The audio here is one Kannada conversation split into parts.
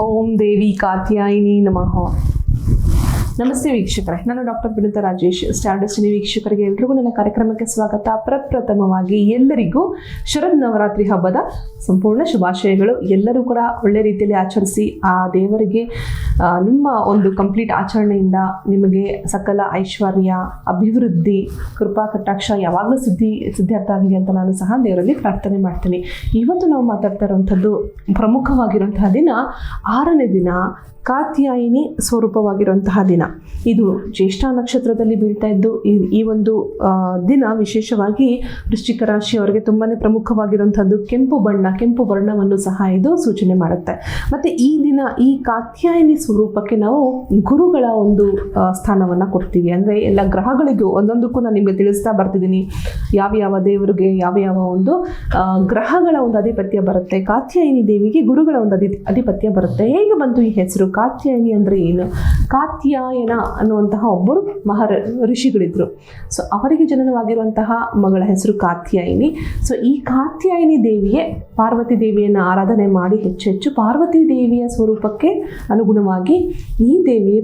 ಓಂ ದೇವಿ ಕಾತ್ಯಾಯಿನಿ ನಮಃ ನಮಸ್ತೆ ವೀಕ್ಷಕರೇ. ನಾನು ಡಾಕ್ಟರ್ ಬಿರುದ್ಧ ರಾಜೇಶ್. ಸ್ಟಾರ್ ವೀಕ್ಷಕರಿಗೆ ಎಲ್ರಿಗೂ ನನ್ನ ಕಾರ್ಯಕ್ರಮಕ್ಕೆ ಸ್ವಾಗತ. ಪ್ರಪ್ರಥಮವಾಗಿ ಎಲ್ಲರಿಗೂ ಶರದ್ ನವರಾತ್ರಿ ಹಬ್ಬದ ಸಂಪೂರ್ಣ ಶುಭಾಶಯಗಳು. ಎಲ್ಲರೂ ಕೂಡ ಒಳ್ಳೆ ರೀತಿಯಲ್ಲಿ ಆಚರಿಸಿ, ಆ ದೇವರಿಗೆ ನಿಮ್ಮ ಒಂದು ಕಂಪ್ಲೀಟ್ ಆಚರಣೆಯಿಂದ ನಿಮಗೆ ಸಕಲ ಐಶ್ವರ್ಯ, ಅಭಿವೃದ್ಧಿ, ಕೃಪಾ, ಕಟಾಕ್ಷ ಯಾವಾಗಲೂ ಸಿದ್ಧಿ, ಸಿದ್ಧಾರ್ಥ ಆಗಲಿ ಅಂತ ನಾನು ಸಹ ದೇವರಲ್ಲಿ ಪ್ರಾರ್ಥನೆ ಮಾಡ್ತೀನಿ. ಇವತ್ತು ನಾವು ಮಾತಾಡ್ತಾ ಇರುವಂಥದ್ದು ಪ್ರಮುಖವಾಗಿರುವಂತಹ ದಿನ ಆರನೇ ದಿನ ಕಾತ್ಯಾಯಿನಿ ಸ್ವರೂಪವಾಗಿರುವಂತಹ ದಿನ. ಇದು ಜ್ಯೇಷ್ಠ ನಕ್ಷತ್ರದಲ್ಲಿ ಬೀಳ್ತಾ ಇದ್ದು, ಈ ಒಂದು ದಿನ ವಿಶೇಷವಾಗಿ ವೃಶ್ಚಿಕ ರಾಶಿಯವರಿಗೆ ತುಂಬಾ ಪ್ರಮುಖವಾಗಿರುವಂಥದ್ದು ಕೆಂಪು ಬಣ್ಣ, ಕೆಂಪು ವರ್ಣವನ್ನು ಸಹ ಇದು ಸೂಚನೆ ಮಾಡುತ್ತೆ. ಮತ್ತು ಈ ದಿನ, ಈ ಕಾತ್ಯಾಯಿನಿ ಸ್ವರೂಪಕ್ಕೆ ನಾವು ಗುರುಗಳ ಒಂದು ಸ್ಥಾನವನ್ನು ಕೊಡ್ತೀವಿ. ಅಂದರೆ ಎಲ್ಲ ಗ್ರಹಗಳಿಗೂ ಒಂದೊಂದಕ್ಕೂ ನಾನು ನಿಮಗೆ ತಿಳಿಸ್ತಾ ಬರ್ತಿದ್ದೀನಿ. ಯಾವ ಯಾವ ದೇವರಿಗೆ, ಯಾವ ಯಾವ ಒಂದು ಗ್ರಹಗಳ ಒಂದು ಅಧಿಪತ್ಯ ಬರುತ್ತೆ. ಕಾತ್ಯಾಯಿನಿ ದೇವಿಗೆ ಗುರುಗಳ ಒಂದು ಅಧಿ, ಅಧಿಪತ್ಯ ಬರುತ್ತೆ. ಹೇಗೆ ಬಂತು ಈ ಹೆಸರು? ಕಾತ್ಯಾಯಿನಿ ಅಂದರೆ ಏನು? ಕಾತ್ಯಾಯನ ಅನ್ನುವಂತಹ ಒಬ್ಬರು ಮಹರ ಋಷಿಗಳಿದ್ದರು ಸೊ ಅವರಿಗೆ ಜನನವಾಗಿರುವಂತಹ ಮಗಳ ಹೆಸರು ಕಾತ್ಯಾಯಿನಿ. ಸೊ ಈ ಕಾತ್ಯಾಯಿನಿ ದೇವಿಯೇ ಪಾರ್ವತಿ ದೇವಿಯನ್ನು ಆರಾಧನೆ ಮಾಡಿ ಹೆಚ್ಚು ಹೆಚ್ಚು ಪಾರ್ವತಿ ದೇವಿಯ ಸ್ವರೂಪಕ್ಕೆ ಅನುಗುಣವಾಗಿ ಈ ದೇವಿ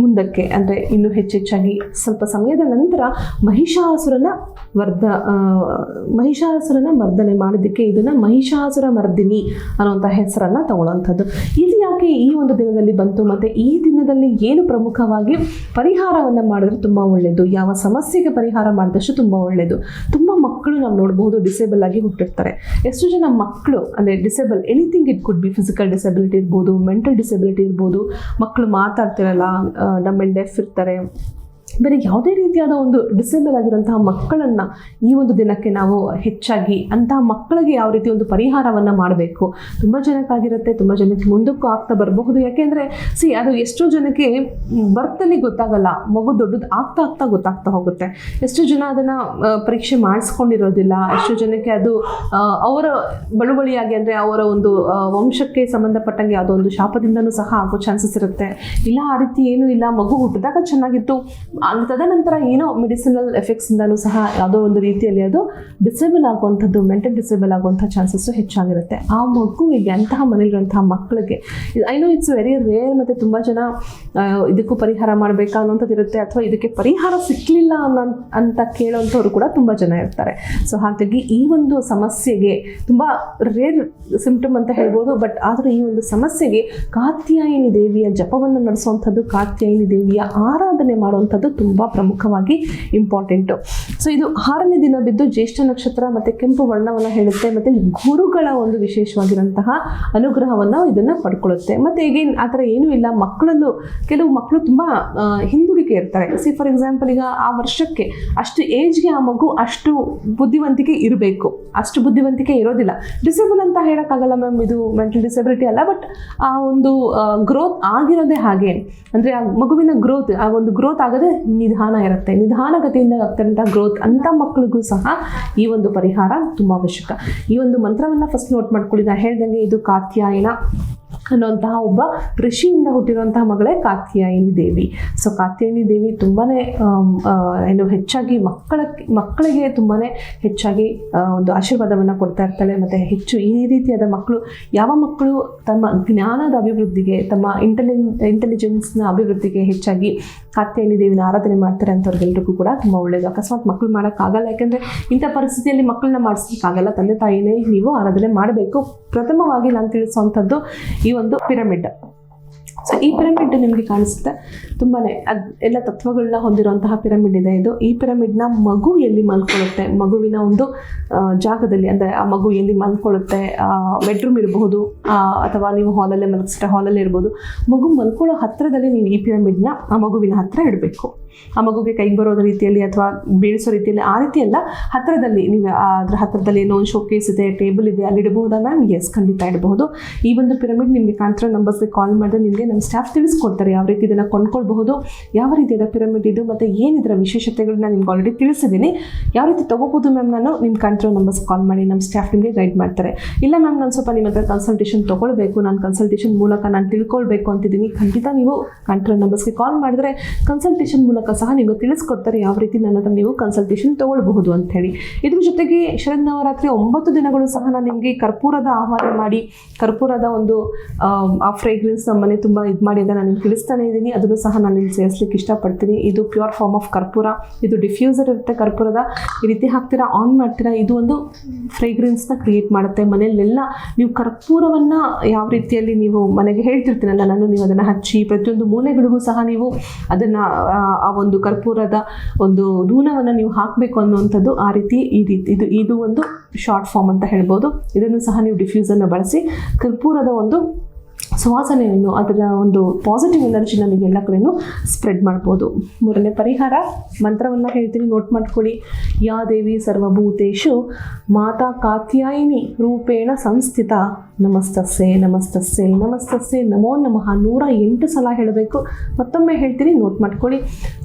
ಮುಂದಕ್ಕೆ ಅಂದರೆ ಇನ್ನು ಹೆಚ್ಚೆಚ್ಚಾಗಿ ಸ್ವಲ್ಪ ಸಮಯದ ನಂತರ ಮಹಿಷಾಸುರನ ವರ್ಧ ಮಹಿಷಾಸುರನ ಮರ್ದನೆ ಮಾಡಿದ್ದಕ್ಕೆ ಇದನ್ನು ಮಹಿಷಾಸುರ ಮರ್ದಿನಿ ಅನ್ನುವಂಥ ಹೆಸರನ್ನು ತಗೊಳ್ಳುವಂಥದ್ದು. ಇಲ್ಲಿ ಯಾಕೆ ಈ ಒಂದು ದಿನದಲ್ಲಿ ಬಂತು. ಮತ್ತು ಈ ದಿನದಲ್ಲಿ ಏನು ಪ್ರಮುಖವಾಗಿ ಪರಿಹಾರವನ್ನು ಮಾಡಿದ್ರೆ ತುಂಬ ಒಳ್ಳೆಯದು ಯಾವ ಸಮಸ್ಯೆಗೆ ಪರಿಹಾರ ಮಾಡಿದಷ್ಟು ತುಂಬ ಒಳ್ಳೆಯದು ತುಂಬ ಮಕ್ಕಳು ನಾವು ನೋಡ್ಬೋದು ಡಿಸೇಬಲ್ ಆಗಿ ಹುಟ್ಟಿರ್ತಾರೆ. ಎಷ್ಟು ಜನ ಮಕ್ಕಳು ಅಂದರೆ disable anything it could be physical disability ಇರ್ಬೋದು ಮೆಂಟಲ್ ಡಿಸಬಿಲಿಟಿ ಇರ್ಬೋದು ಮಕ್ಕಳು ಮಾತಾಡ್ತಿರಲ್ಲ ನಮ್ಮಲ್ಲಿ ಡೆಫ್ ಇರ್ತಾರೆ. ಬೇರೆ ಯಾವುದೇ ರೀತಿಯಾದ ಒಂದು ಡಿಸೇಬಲ್ ಆಗಿರುವಂತಹ ಮಕ್ಕಳನ್ನು ಈ ಒಂದು ದಿನಕ್ಕೆ ನಾವು ಹೆಚ್ಚಾಗಿ ಅಂತಹ ಮಕ್ಕಳಿಗೆ ಯಾವ ರೀತಿ ಒಂದು ಪರಿಹಾರವನ್ನು ಮಾಡಬೇಕು? ತುಂಬ ಜನಕ್ಕಾಗಿರುತ್ತೆ ತುಂಬ ಜನಕ್ಕೆ ಮುಂದಕ್ಕೂ ಆಗ್ತಾ ಬರಬಹುದು. ಯಾಕೆಂದರೆ ಸಿ ಅದು ಎಷ್ಟೋ ಜನಕ್ಕೆ ಬರ್ತಲ್ಲಿ ಗೊತ್ತಾಗಲ್ಲ, ಮಗು ದೊಡ್ಡದು ಆಗ್ತಾ ಆಗ್ತಾ ಗೊತ್ತಾಗ್ತಾ ಹೋಗುತ್ತೆ. ಎಷ್ಟು ಜನ ಅದನ್ನು ಪರೀಕ್ಷೆ ಮಾಡಿಸ್ಕೊಂಡಿರೋದಿಲ್ಲ. ಎಷ್ಟು ಜನಕ್ಕೆ ಅದು ಅವರ ಬಳುವಳಿಯಾಗಿ ಅಂದರೆ ಅವರ ಒಂದು ವಂಶಕ್ಕೆ ಸಂಬಂಧಪಟ್ಟಂಗೆ ಯಾವುದೋ ಒಂದು ಶಾಪದಿಂದನೂ ಸಹ ಆಗೋ ಚಾನ್ಸಸ್ ಇರುತ್ತೆ. ಇಲ್ಲ, ಆ ರೀತಿ ಏನೂ ಇಲ್ಲ. ಮಗು ಹುಟ್ಟಿದಾಗ ಚೆನ್ನಾಗಿತ್ತು. ತದನಂತರ ಏನೋ ಮೆಡಿಸಿನಲ್ ಎಫೆಕ್ಟ್ಸಿಂದನೂ ಸಹ ಯಾವುದೋ ಒಂದು ರೀತಿಯಲ್ಲಿ ಅದು ಡಿಸೇಬಲ್ ಆಗುವಂಥದ್ದು ಮೆಂಟಲ್ ಡಿಸೇಬಲ್ ಆಗುವಂಥ ಚಾನ್ಸಸ್ಸು ಹೆಚ್ಚಾಗಿರುತ್ತೆ. ಆ ಮಗುವಿಗೆ ಅಂತಹ ಮನೆಯಲ್ಲಿರುವಂತಹ ಮಕ್ಕಳಿಗೆ I know it's very rare ಮತ್ತು ತುಂಬ ಜನ ಇದಕ್ಕೂ ಪರಿಹಾರ ಮಾಡಬೇಕಾ ಅನ್ನೋಂಥದ್ದು ಇರುತ್ತೆ ಅಥವಾ ಇದಕ್ಕೆ ಪರಿಹಾರ ಸಿಕ್ಕಲಿಲ್ಲ ಅನ್ನೋ, ಅಂತ ಕೇಳುವಂಥವ್ರು ಕೂಡ ತುಂಬ ಜನ ಇರ್ತಾರೆ. ಸೊ ಹಾಗಾಗಿ ಈ ಒಂದು ಸಮಸ್ಯೆಗೆ ತುಂಬ ರೇರ್ ಸಿಂಪ್ಟಮ್ ಅಂತ ಹೇಳ್ಬೋದು ಬಟ್ ಆದರೆ ಈ ಒಂದು ಸಮಸ್ಯೆಗೆ ಕಾತ್ಯಾಯಿನಿ ದೇವಿಯ ಜಪವನ್ನು ನಡೆಸುವಂಥದ್ದು, ಕಾತ್ಯಾಯಿನಿ ದೇವಿಯ ಆರಾಧನೆ ಮಾಡುವಂಥದ್ದು ತುಂಬ ಪ್ರಮುಖವಾಗಿ ಇಂಪಾರ್ಟೆಂಟು ಸೊ ಇದು ಆರನೇ ದಿನ ಬಿದ್ದು ಜ್ಯೇಷ್ಠ ನಕ್ಷತ್ರ ಮತ್ತು ಕೆಂಪು ವರ್ಣವನ್ನು ಹೇಳುತ್ತೆ, ಮತ್ತು ಗುರುಗಳ ಒಂದು ವಿಶೇಷವಾಗಿರುವಂತಹ ಅನುಗ್ರಹವನ್ನು ಇದನ್ನು ಪಡ್ಕೊಳ್ಳುತ್ತೆ. ಮತ್ತು ಈಗೇನು ಆ ಥರ ಏನೂ ಇಲ್ಲ, ಮಕ್ಕಳಲ್ಲೂ ಕೆಲವು ಮಕ್ಕಳು ತುಂಬ ಹಿಂದುಳಿಕೆ ಇರ್ತಾರೆ. ಸಿ ಫಾರ್ ಎಕ್ಸಾಂಪಲ್ ಈಗ ಆ ವರ್ಷಕ್ಕೆ ಅಷ್ಟು ಏಜ್ಗೆ ಆ ಮಗು ಅಷ್ಟು ಬುದ್ಧಿವಂತಿಕೆ ಇರಬೇಕು. ಅಷ್ಟು ಬುದ್ಧಿವಂತಿಕೆ ಇರೋದಿಲ್ಲ. ಡಿಸೇಬಲ್ ಅಂತ ಹೇಳೋಕ್ಕಾಗಲ್ಲ ಮ್ಯಾಮ್ ಇದು ಮೆಂಟಲ್ ಡಿಸೇಬಿಲಿಟಿ ಅಲ್ಲ ಬಟ್ ಆ ಒಂದು ಗ್ರೋತ್ ಆಗಿರೋದೇ ಹಾಗೆ. ಅಂದರೆ ಆ ಮಗುವಿನ ಗ್ರೋತ್ ಆ ಒಂದು ಗ್ರೋತ್ ಆಗದೆ ನಿಧಾನ ಇರುತ್ತೆ. ನಿಧಾನಗತಿಯಿಂದ ಆಗ್ತಿರೋಂಥ ಗ್ರೋತ್ ಅಂಥ ಮಕ್ಕಳಿಗೂ ಸಹ ಈ ಒಂದು ಪರಿಹಾರ ತುಂಬ ಅವಶ್ಯಕ. ಈ ಒಂದು ಮಂತ್ರವನ್ನು ಫಸ್ಟ್ ನೋಟ್ ಮಾಡ್ಕೊಳ್ಳಿ. ನಾನು ಹೇಳ್ದಂಗೆ ಇದು ಕಾತ್ಯಾಯನ ಅನ್ನುವಂತಹ ಒಬ್ಬ ಋಷಿಯಿಂದ ಹುಟ್ಟಿರುವಂತಹ ಮಗಳೇ ಕಾತ್ಯಾಯಿನಿ ದೇವಿ. ಸೊ ಕಾತ್ಯಾಯಿನಿ ದೇವಿ ತುಂಬಾ ಏನು ಹೆಚ್ಚಾಗಿ ಮಕ್ಕಳ, ಮಕ್ಕಳಿಗೆ ತುಂಬಾ ಹೆಚ್ಚಾಗಿ ಒಂದು ಆಶೀರ್ವಾದವನ್ನು ಕೊಡ್ತಾ ಇರ್ತಾಳೆ. ಮತ್ತು ಹೆಚ್ಚು ಈ ರೀತಿಯಾದ ಮಕ್ಕಳು, ಯಾವ ಮಕ್ಕಳು ತಮ್ಮ ಜ್ಞಾನದ ಅಭಿವೃದ್ಧಿಗೆ, ತಮ್ಮ ಇಂಟೆಲಿ ಇಂಟೆಲಿಜೆನ್ಸ್ನ ಅಭಿವೃದ್ಧಿಗೆ ಹೆಚ್ಚಾಗಿ ಕಾತ್ಯಾಯಿನಿ ದೇವಿನ ಆರಾಧನೆ ಮಾಡ್ತಾರೆ ಅಂಥವ್ರಿಗೆಲ್ರಿಗೂ ಕೂಡ ತುಂಬ ಒಳ್ಳೆಯದು ಅಕಸ್ಮಾತ್ ಮಕ್ಕಳು ಮಾಡೋಕ್ಕಾಗಲ್ಲ ಯಾಕೆಂದರೆ ಇಂಥ ಪರಿಸ್ಥಿತಿಯಲ್ಲಿ ಮಕ್ಕಳನ್ನ ಮಾಡಿಸೋಕ್ಕಾಗಲ್ಲ ತಂದೆ ತಾಯಿನೇ ನೀವು ಆರಾಧನೆ ಮಾಡಬೇಕು. ಪ್ರಥಮವಾಗಿ ನಾನು ತಿಳಿಸುವಂಥದ್ದು, ಈ ಒಂದು ಪಿರಮಿಡ್. ಸೊ ಈ ಪಿರಮಿಡ್ ನಿಮಗೆ ಕಾಣಿಸುತ್ತೆ. ತುಂಬಾ ಅದು ಎಲ್ಲ ತತ್ವಗಳನ್ನ ಹೊಂದಿರುವಂತಹ ಪಿರಮಿಡ್ ಇದೆ ಇದು. ಈ ಪಿರಮಿಡ್ನ ಮಗು ಎಲ್ಲಿ ಮಲ್ಕೊಳ್ಳುತ್ತೆ? ಮಗುವಿನ ಒಂದು ಜಾಗದಲ್ಲಿ, ಅಂದರೆ ಆ ಮಗು ಎಲ್ಲಿ ಮಲ್ಕೊಳ್ಳುತ್ತೆ? ಬೆಡ್ರೂಮ್ ಇರಬಹುದು ಅಥವಾ ನೀವು ಹಾಲಲ್ಲೇ ಮಲಗಿಸಿದ್ರೆ ಹಾಲಲ್ಲೇ ಇರ್ಬೋದು. ಮಗು ಮಲ್ಕೊಳ್ಳೋ ಹತ್ತಿರದಲ್ಲಿ ನೀವು ಈ ಪಿರಮಿಡ್ನ ಆ ಮಗುವಿನ ಹತ್ತಿರ ಇಡಬೇಕು. ಆ ಮಗುಗೆ ಕೈಗೆ ಬರೋದ ರೀತಿಯಲ್ಲಿ ಅಥವಾ ಬೀಳಿಸೋ ರೀತಿಯಲ್ಲಿ ಆ ರೀತಿ ಅಲ್ಲ ಹತ್ತಿರದಲ್ಲಿ ನೀವು ಅದರ ಹತ್ತಿರದಲ್ಲಿ ಏನೋ ಒಂದು ಶೋಕೇಸ್ ಇದೆ ಟೇಬಲ್ ಇದೆ, ಅಲ್ಲಿ ಇಡಬಹುದಾ ಮ್ಯಾಮ್ ಎಸ್ ಖಂಡಿತ ಇಡಬಹುದು. ಈ ಒಂದು ಪಿರಮಿಡ್ ನಿಮಗೆ ಕಾಣ್ತಿರೋ ನಂಬರ್ಸ್ಗೆ ಕಾಲ್ ಮಾಡಿದ್ರೆ ನಿಮಗೆ ನಮ್ಮ ಸ್ಟಾಫ್ ತಿಳಿಸ್ಕೊಡ್ತಾರೆ, ಯಾವ ರೀತಿ ಇದನ್ನು ಕೊಂಡ್ಕೊಳ್ಬಹುದು, ಯಾವ ರೀತಿಯಾದ ಪಿರಮಿಡ್ ಇದು, ಮತ್ತು ಏನಿದರ ವಿಶೇಷತೆಗಳನ್ನ ನಿಮ್ಗೆ ಆಲ್ರೆಡಿ ತಿಳಿಸಿದ್ದೀನಿ ಯಾವ ರೀತಿ ತೊಗೋಬೋದು ಮ್ಯಾಮ್ ನಾನು ನಿಮ್ಮ ಕಂಟ್ರೋಲ್ ನಂಬರ್ಸ್ ಕಾಲ್ ಮಾಡಿ, ನಮ್ಮ ಸ್ಟಾಫ್ ನಿಮಗೆ ಗೈಡ್ ಮಾಡ್ತಾರೆ. ಇಲ್ಲ ಮ್ಯಾಮ್ ನಾನು ಸ್ವಲ್ಪ ನಿಮ್ಮ ಹತ್ರ ಕನ್ಸಲ್ಟೇಷನ್ ತೊಗೊಳ್ಬೇಕು, ನಾನು ಕನ್ಸಲ್ಟೇಷನ್ ಮೂಲಕ ನಾನು ತಿಳ್ಕೊಳ್ಬೇಕು ಅಂತಿದ್ದೀನಿ. ಖಂಡಿತ ನೀವು ಕಂಟ್ರೋಲ್ ನಂಬರ್ಸ್ಗೆ ಕಾಲ್ ಮಾಡಿದ್ರೆ ಕನ್ಸಲ್ಟೇಷನ್ ಮೂಲಕ ಸಹ ನಿಮಗೆ ತಿಳಿಸ್ಕೊಡ್ತಾರೆ, ಯಾವ ರೀತಿ ನನ್ನ ಹತ್ರ ನೀವು ಕನ್ಸಲ್ಟೇಷನ್ ತೊಗೊಳ್ಬಹುದು ಅಂತ ಹೇಳಿ ಇದ್ರ ಜೊತೆಗೆ ಶರದ್ ನವರಾತ್ರಿ ಒಂಬತ್ತು ದಿನಗಳು ಸಹ ನಾನು ನಿಮಗೆ ಕರ್ಪೂರದ ಆಹ್ವಾನ ಮಾಡಿ, ಕರ್ಪೂರದ ಒಂದು, ಆ ಫ್ರೇಗ್ರೆನ್ಸ್ ನಮ್ಮ ಮನೆ ತುಂಬ ಇದು ಮಾಡಿ ಅಂತ ನಾನು ನಿಮ್ಗೆ ತಿಳಿಸ್ತಾನೆ ಇದ್ದೀನಿ. ಅದನ್ನು ಸಹ ನಾನು ಇಲ್ಲಿ ಸೇರಿಸ್ಲಿಕ್ಕೆ ಇಷ್ಟಪಡ್ತೀನಿ. ಇದು ಪ್ಯೂರ್ ಫಾರ್ಮ್ ಆಫ್ ಕರ್ಪೂರ. ಇದು ಡಿಫ್ಯೂಸರ್ ಇರುತ್ತೆ ಕರ್ಪೂರದ. ಈ ರೀತಿ ಹಾಕ್ತೀರಾ ಆನ್ ಮಾಡ್ತೀರಾ, ಇದು ಒಂದು ಫ್ರೇಗ್ರೆನ್ಸ್ನ ಕ್ರಿಯೇಟ್ ಮಾಡುತ್ತೆ. ಮನೆಯಲ್ಲೆಲ್ಲ ನೀವು ಕರ್ಪೂರವನ್ನು ಯಾವ ರೀತಿಯಲ್ಲಿ ನೀವು ಮನೆಗೆ ಹೇಳ್ತಿರ್ತೀನಲ್ಲ ನಾನು ನೀವು ಅದನ್ನು ಹಚ್ಚಿ, ಪ್ರತಿಯೊಂದು ಮೂಲೆಗಳಿಗೂ ಸಹ ನೀವು ಅದನ್ನು, ಆ ಒಂದು ಕರ್ಪೂರದ ಒಂದು ಧೂನವನ್ನು ನೀವು ಹಾಕಬೇಕು ಅನ್ನುವಂಥದ್ದು ಆ ರೀತಿ, ಈ ರೀತಿ, ಇದು ಇದು ಒಂದು ಶಾರ್ಟ್ ಫಾರ್ಮ್ ಅಂತ ಹೇಳ್ಬೋದು. ಇದನ್ನು ಸಹ ನೀವು ಡಿಫ್ಯೂಸನ್ನು ಬಳಸಿ ಕರ್ಪೂರದ ಒಂದು ಸುವಾಸನೆಯನ್ನು ಅದರ ಒಂದು ಪಾಸಿಟಿವ್ ಎನರ್ಜಿ ನಮಗೆ ಎಲ್ಲ ಕಡೆಯೂ ಸ್ಪ್ರೆಡ್ ಮಾಡ್ಬೋದು. ಮೂರನೇ ಪರಿಹಾರ, ಮಂತ್ರವನ್ನು ಹೇಳ್ತೀನಿ ನೋಟ್ ಮಾಡ್ಕೊಳ್ಳಿ. ಯಾ ದೇವಿ ಸರ್ವಭೂತೇಶು, ಮಾತಾ ಕಾತ್ಯಾಯಿನಿ ರೂಪೇಣ ಸಂಸ್ಥಿತ. ನಮಸ್ತಸ್ಸೆ ನಮಸ್ತಸ್ಸೆ ನಮಸ್ತಸ್ಸೆ, ನಮೋ ನಮಃ. ನೂರ ಎಂಟು ಸಲ ಹೇಳಬೇಕು. ಮತ್ತೊಮ್ಮೆ ಹೇಳ್ತೀನಿ ನೋಟ್ ಮಾಡ್ಕೊಳ್ಳಿ.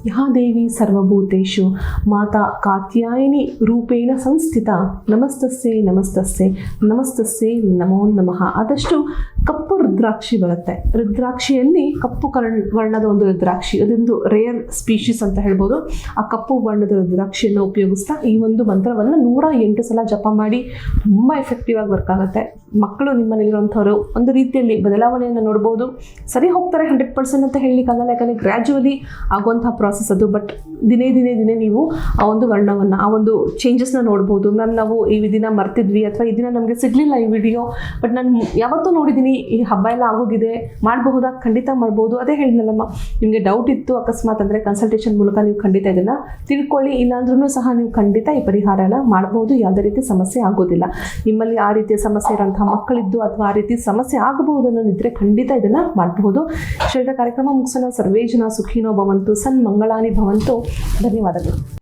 ಯಾ ದೇವಿ ಸರ್ವಭೂತೇಶು, ಮಾತಾ ಕಾತ್ಯಾಯಿನಿ ರೂಪೇಣ ಸಂಸ್ಥಿತ. ನಮಸ್ತಸ್ಸೆ ನಮಸ್ತಸ್ಸೆ ನಮಸ್ತಸ್ಸೆ, ನಮೋ ನಮಃ. ಆದಷ್ಟು ಕಪ್ಪು ರುದ್ರಾಕ್ಷಿ ಬರುತ್ತೆ. ರುದ್ರಾಕ್ಷಿಯಲ್ಲಿ ಕಪ್ಪು ಕರ್ಣ, ವರ್ಣದ ಒಂದು ರುದ್ರಾಕ್ಷಿ, ಅದೊಂದು ರೇರ್ ಸ್ಪೀಶೀಸ್ ಅಂತ ಹೇಳ್ಬೋದು. ಆ ಕಪ್ಪು ವರ್ಣದ ರುದ್ರಾಕ್ಷಿಯನ್ನು ಉಪಯೋಗಿಸ್ತಾ ಈ ಒಂದು ಮಂತ್ರವನ್ನು ನೂರ ಎಂಟು ಸಲ ಜಪ ಮಾಡಿ ತುಂಬ ಎಫೆಕ್ಟಿವ್ ಆಗಿ ವರ್ಕ್ ಆಗುತ್ತೆ. ಮಕ್ಕಳು ನಿಮ್ಮಲ್ಲಿರುವಂಥವ್ರು ಒಂದು ರೀತಿಯಲ್ಲಿ ಬದಲಾವಣೆಯನ್ನು ನೋಡ್ಬೋದು. ಸರಿ ಹೋಗ್ತಾರೆ ಹಂಡ್ರೆಡ್ ಪರ್ಸೆಂಟ್ ಅಂತ ಹೇಳಲಿಕ್ಕಾಗಲ್ಲ, ಯಾಕಂದರೆ ಗ್ರ್ಯಾಜುವಲಿ ಆಗುವಂತಹ ಪ್ರಾಸೆಸ್ ಅದು. ಬಟ್ ದಿನೇ ದಿನೇ ದಿನೇ ನೀವು ಆ ಒಂದು ವರ್ಣವನ್ನು, ಆ ಒಂದು ಚೇಂಜಸ್ನ ನೋಡ್ಬೋದು. ಮ್ಯಾಮ್, ನಾವು ಈ ದಿನ ಮರ್ತಿದ್ವಿ ಅಥವಾ ಈ ದಿನ ನಮಗೆ ಸಿಗಲಿಲ್ಲ ಈ ವಿಡಿಯೋ ಬಟ್ ನಾನು ಯಾವತ್ತೂ ನೋಡಿದ್ದೀನಿ, ಈ ಹಬ್ಬ ಎಲ್ಲ ಆಗೋಗಿದೆ, ಮಾಡಬಹುದಾ? ಖಂಡಿತ ಮಾಡ್ಬೋದು. ಅದೇ ಹೇಳಿದ್ನಲ್ಲಮ್ಮ ನಿಮಗೆ ಡೌಟ್ ಇತ್ತು ಅಕಸ್ಮಾತ್ ಅಂದರೆ ಕನ್ಸಲ್ಟೇಷನ್ ಮೂಲಕ ನೀವು ಖಂಡಿತ ಇದನ್ನು ತಿಳ್ಕೊಳ್ಳಿ. ಇಲ್ಲಾಂದ್ರೂ ಸಹ ನೀವು ಖಂಡಿತ ಈ ಪರಿಹಾರನ ಮಾಡ್ಬೋದು. ಯಾವುದೇ ರೀತಿ ಸಮಸ್ಯೆ ಆಗೋದಿಲ್ಲ. ನಿಮ್ಮಲ್ಲಿ ಆ ರೀತಿಯ ಸಮಸ್ಯೆ ಇರುವಂತಹ ಮಕ್ಕಳಿದ್ದು ಅಥವಾ ಆ ರೀತಿ ಸಮಸ್ಯೆ ಆಗಬಹುದು ಅನ್ನೋದಿದ್ರೆ ಖಂಡಿತ ಇದನ್ನು ಮಾಡಬಹುದು. ಶರೀರ ಕಾರ್ಯಕ್ರಮ ಮುಗಿಸೋಣ ಸರ್ವೇಜನ ಸುಖಿನೋ ಭವಂತು ಸನ್ ಮಂಗಳಾನಿ ಭವಂತು. ಧನ್ಯವಾದಗಳು.